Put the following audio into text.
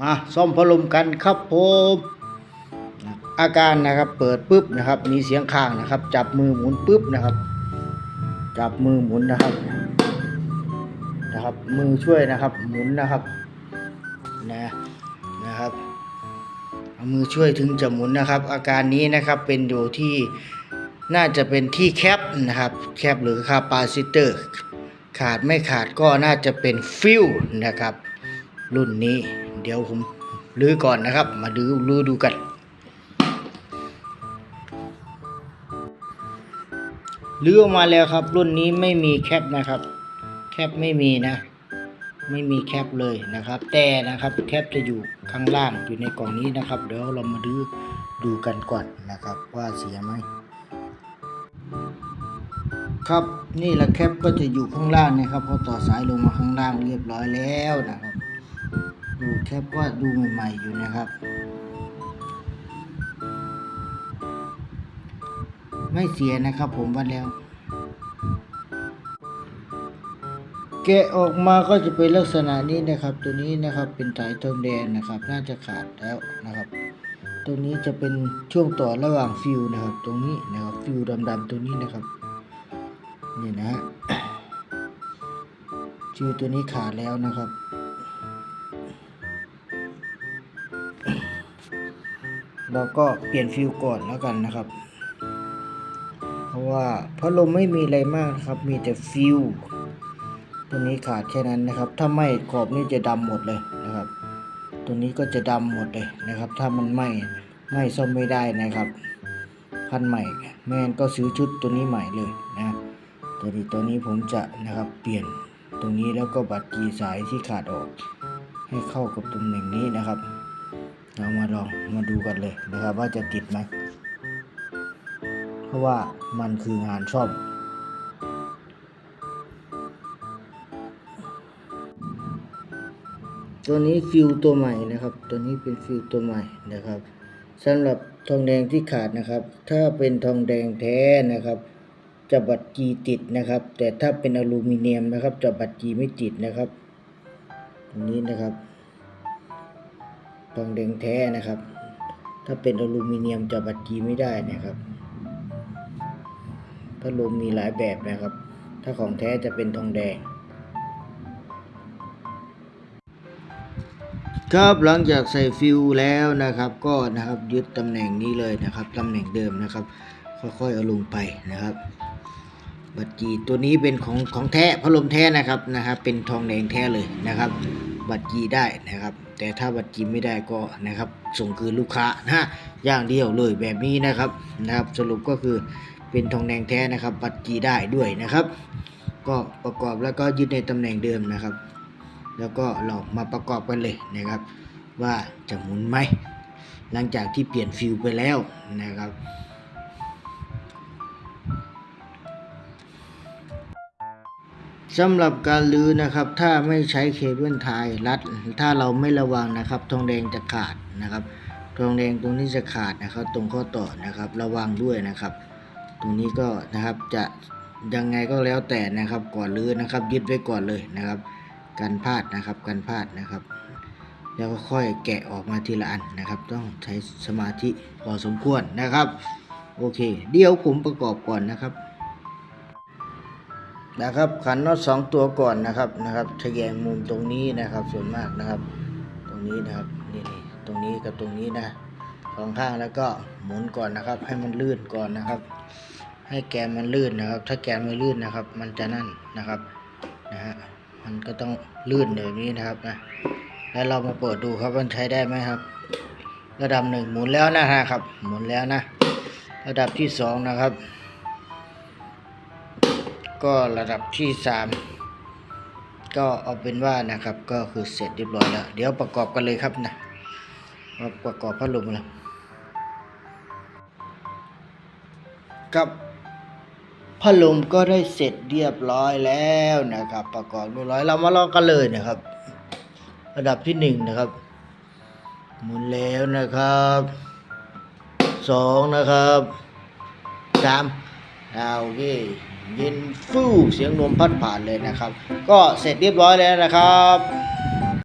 มาซ่อมพัดลมกันครับผมอาการนะครับเปิดปุ๊บนะครับ มีเสียงข้างนะครับ จับมือหมุนปุ๊บนะครับ จับมือหมุนนะครับนะครับ มือช่วยนะครับ หมุนนะครับนะนะครับเอามือช่วยถึงจะหมุนนะครับ อาการนี้นะครับเป็นอยู่ที่น่าจะเป็นที่แคปนะครับ แคปหรือคาปาซิเตอร์ ขาดไม่ขาดก็น่าจะเป็นฟิวนะครับ รุ่นนี้ ดี๋ยวผมลื้อก่อนนะครับ มาดูรื้อดูกันลื้อออกมาแล้วครับ รุ่นนี้ไม่มีแคปนะครับ แคปไม่มีนะ ไม่มีแคปเลยนะครับ แต่นะครับแคปจะอยู่ข้างล่างอยู่ในกล่องนี้นะครับ เดี๋ยวเรามาดูดูกันก่อนนะครับ ว่าเสียไหมครับนี่แหละแคปก็จะอยู่ข้างล่างนะครับพอต่อสายลงมาข้างล่างเรียบร้อยแล้วนะครับ ดูแคปก็ดูใหม่ๆอยู่นะครับ ไม่เสียนะครับผมวัดแล้ว แกะออกมาก็จะเป็นลักษณะนี้นะครับ ตัวนี้นะครับเป็นสายทองแดงนะครับ น่าจะขาดแล้วนะครับตรงนี้จะเป็นช่วงต่อระหว่างฟิวนะครับ ตรงนี้นะครับฟิวดำๆตัวนี้นะครับนี่นะฮะฟิวตัวนี้ขาดแล้วนะครับ เราก็เปลี่ยนฟิวก่อนแล้วกันนะครับ เพราะว่าพัดลมไม่มีอะไรมากครับ มีแต่ฟิวตัวนี้ขาดแค่นั้นนะครับ ถ้าไหม้ขอบนี่จะดำหมดเลยนะครับ ตัวนี้ก็จะดำหมดเลยนะครับ ถ้ามันไหม้ไหม้ซ่อมไม่ได้นะครับ พันใหม่แม่นก็ซื้อชุดตัวนี้ใหม่เลยนะตัวนี้ตัวนี้ผมจะนะครับเปลี่ยนตรงนี้แล้วก็บัตรจีสายที่ขาดออก ให้เข้ากับตำแหน่งนี้นะครับ เรามาลองมาดูกันเลยนะครับว่าจะติดไหม เพราะว่ามันคืองานซ่อมตัวนี้ฟิวตัวใหม่นะครับ ตัวนี้เป็นฟิวตัวใหม่นะครับสำหรับทองแดงที่ขาดนะครับ ถ้าเป็นทองแดงแท้นะครับจะบัตรจีติดนะครับ แต่ถ้าเป็นอลูมิเนียมนะครับจะบัตรจีไม่ติดนะครับตรงนี้นะครับ ทองแดงแท้นะครับ ถ้าเป็นอลูมิเนียมจะบัดจีไม่ได้นะครับพัดลมมีหลายแบบนะครับ ถ้าของแท้จะเป็นทองแดง ครับหลังจากใส่ฟิวแล้วนะครับก็นะครับยึดตำแหน่งนี้เลยนะครับตำแหน่งเดิมนะครับ ค่อยๆเอาลงไปนะครับบัตรจีตัวนี้เป็นของของแท้พัดลมแท้นะครับนะครับ เป็นทองแดงแท้เลยนะครับ บัตรจีได้นะครับ แต่ถ้าบัตรจีไม่ได้ก็นะครับส่งคืนลูกค้านะอย่างเดียวเลยแบบนี้นะครับนะครับ สรุปก็คือเป็นทองแดงแท้นะครับ บัตรจีได้ด้วยนะครับ ก็ประกอบแล้วก็ยึดในตำแหน่งเดิมนะครับ แล้วก็เรามาประกอบกันเลยนะครับ ว่าจะหมุนไหมหลังจากที่เปลี่ยนฟิวไปแล้วนะครับ สำหรับการลื้อนะครับ ถ้าไม่ใช้เคเบิลไทยรัด ถ้าเราไม่ระวังนะครับ ทองแดงจะขาดนะครับ ทองแดงตรงนี้จะขาดนะครับ ตรงข้อต่อนะครับ ระวังด้วยนะครับ ตรงนี้ก็นะครับจะยังไงก็แล้วแต่นะครับ ก่อนลื้อนะครับ ยึดไว้ก่อนเลยนะครับการพลาดนะครับการพลาดนะครับ แล้วก็ค่อยแกะออกมาทีละอันนะครับ ต้องใช้สมาธิพอสมควรนะครับ โอเค เดี๋ยวผมประกอบก่อนนะครับ นะครับขันน็อตสองตัวก่อนนะครับนะครับทะแยงมุมตรงนี้นะครับ ส่วนมากนะครับ ตรงนี้นะครับนี่นี่ตรงนี้กับตรงนี้นะสองข้างแล้วก็หมุนก่อนนะครับ ให้มันลื่นก่อนนะครับ ให้แกนมันลื่นนะครับ ถ้าแกนไม่ลื่นนะครับ มันจะนั่นนะครับนะฮะมันก็ต้องลื่นแบบนี้นะครับนะแล้วเรามาเปิดดูครับมันใช้ได้ไหมครับ ระดับหนึ่งหมุนแล้วนะครับ หมุนแล้วนะ ระดับที่สองนะครับ ก็ระดับที่สามก็เอาเป็นว่านะครับ ก็คือเสร็จเรียบร้อยแล้ว เดี๋ยวประกอบกันเลยครับนะมาประกอบพัดลมแล้วกับพัดลมก็ได้เสร็จเรียบร้อยแล้วนะครับ ประกอบเรียบร้อยเรามาลองกันเลยนะครับ ระดับที่หนึ่งนะครับหมุนแล้วนะครับสองนะครับสาม เอาโอเคเย็นฟู่เสียงลมพัดผ่านเลยนะครับ ก็เสร็จเรียบร้อยแล้วนะครับ